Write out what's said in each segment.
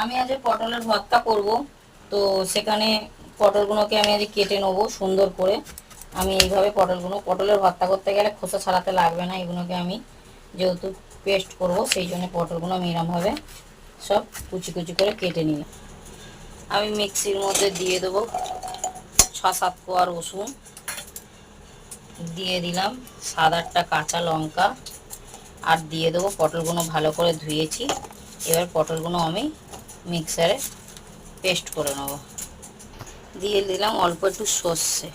আমি আজ পটলের ভর্তা করব। তো সেখানে পটলগুলোকে আমি আজ কেটে নেব সুন্দর করে। আমি এইভাবে পটলগুলো, পটলের ভর্তা করতে গেলে খোসা ছাড়াতে লাগবে না, এগুলোকে আমি যেহেতু পেস্ট করব, সেই জন্য পটলগুলো আমি এরমভাবে সব কুচি কুচি করে কেটে নিলাম আমি মিক্সির মধ্যে দিয়ে দেবো ছ সাত কোয়া রসুন। দিয়ে দিলাম সাত আটটা কাঁচা লঙ্কা। আর দিয়ে দেবো পটলগুলো ভালো করে ধুয়েছি। এবার পটলগুলো আমি মিক্সারে পেস্ট করে নেব। দিয়ে দিলাম অল্প একটু সর্ষে।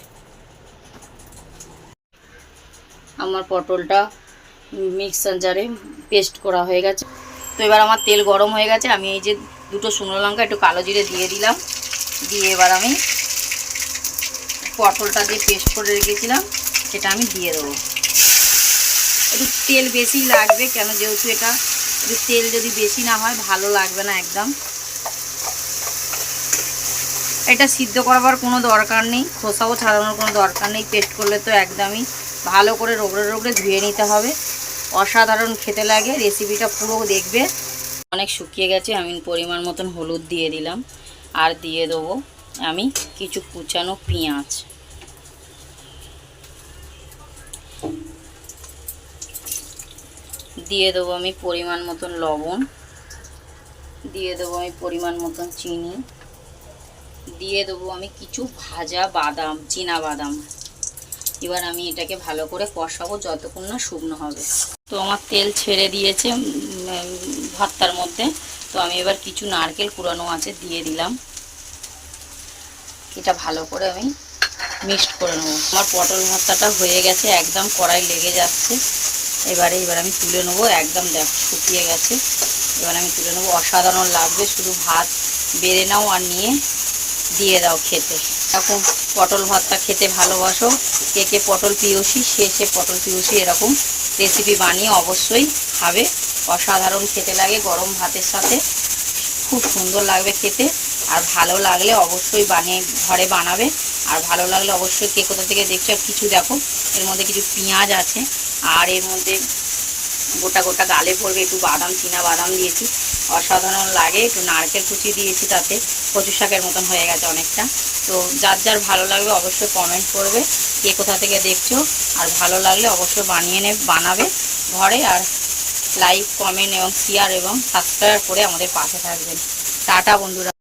আমার পটলটা মিক্সার জারে পেস্ট করা হয়ে গেছে। তো এবার আমার তেল গরম হয়ে গেছে, আমি এই যে দুটো শুকনো লঙ্কা, একটু কালো জিরে দিয়ে দিলাম। দিয়ে এবার আমি পটলটা যে পেস্ট করে রেখেছিলাম, সেটা আমি দিয়ে দেবো। একটু তেল বেশি লাগবে কেন, যেহেতু এটা তেল যদি বেশি না হয়, ভালো লাগবে না একদম। এটা সিদ্ধ করবার কোনো দরকার নেই, খোসাও ছাড়ানোর কোনো দরকার নেই, পেস্ট করলে তো একদমই ভালো করে রোগড়ে রোগড়ে ধুয়ে নিতে হবে। অসাধারণ খেতে লাগে, রেসিপিটা পুরো দেখবে। অনেক শুকিয়ে গেছে, আমি পরিমাণ মতন হলুদ দিয়ে দিলাম। আর দিয়ে দেবো আমি কিছু কুচানো পেঁয়াজ। দিয়ে দেবো আমি পরিমাণ মতন লবণ। দিয়ে দেবো আমি পরিমাণ মতন চিনি। দিয়ে দেবো আমি কিছু ভাজা বাদাম, চীনা বাদাম। এবার আমি এটাকে ভালো করে কষাবো যতক্ষণ না শুকনো হবে। তো আমার তেল ছেড়ে দিয়েছে ভর্তার মধ্যে। তো আমি এবার কিছু নারকেল কুড়ানো আছে দিয়ে দিলাম। এটা ভালো করে আমি মিক্সড করে নেব। আমার পটল ভর্তাটা হয়ে গেছে, একদম কড়াই লেগে যাচ্ছে। এবারে, এবার আমি তুলে নেব, একদম দেখ, শুকিয়ে গেছে। এবার আমি তুলে নেব। অসাধারণ লাগবে, শুধু ভাত বেড়ে নাও আর নিয়ে দিয়ে দাও খেতে। এরকম পটল ভর্তা খেতে ভালোবাসো। কে কে পটল পিয়সি সে সে পটল পিয়সি এরকম রেসিপি বানিয়ে অবশ্যই খাবে। অসাধারণ খেতে লাগে গরম ভাতের সাথে। খুব সুন্দর লাগবে খেতে। আর ভালো লাগলে অবশ্যই বানিয়ে ঘরে বানাবে। আর ভালো লাগলে অবশ্যই কে কোথা থেকে দেখছ কিছু দেখো। এর মধ্যে কিছু পেঁয়াজ আছে। আর এর মধ্যে গোটা গোটা গালে পড়বে একটু বাদাম, চীনা বাদাম দিয়েছি। অসাধারণ লাগে। একটু নারকেল কুচি দিয়েছি তাতে। কচু শাকের মতন হয়ে গেছে অনেকটা। তো যার যার ভালো লাগবে অবশ্যই কমেন্ট করবে কে কোথা থেকে দেখছ। আর ভালো লাগলে অবশ্যই বানিয়ে নে বানাবে ঘরে আর লাইক কমেন্ট এবং শেয়ার এবং সাবস্ক্রাইব করে আমাদের পাশে থাকবেন। টাটা বন্ধুরা।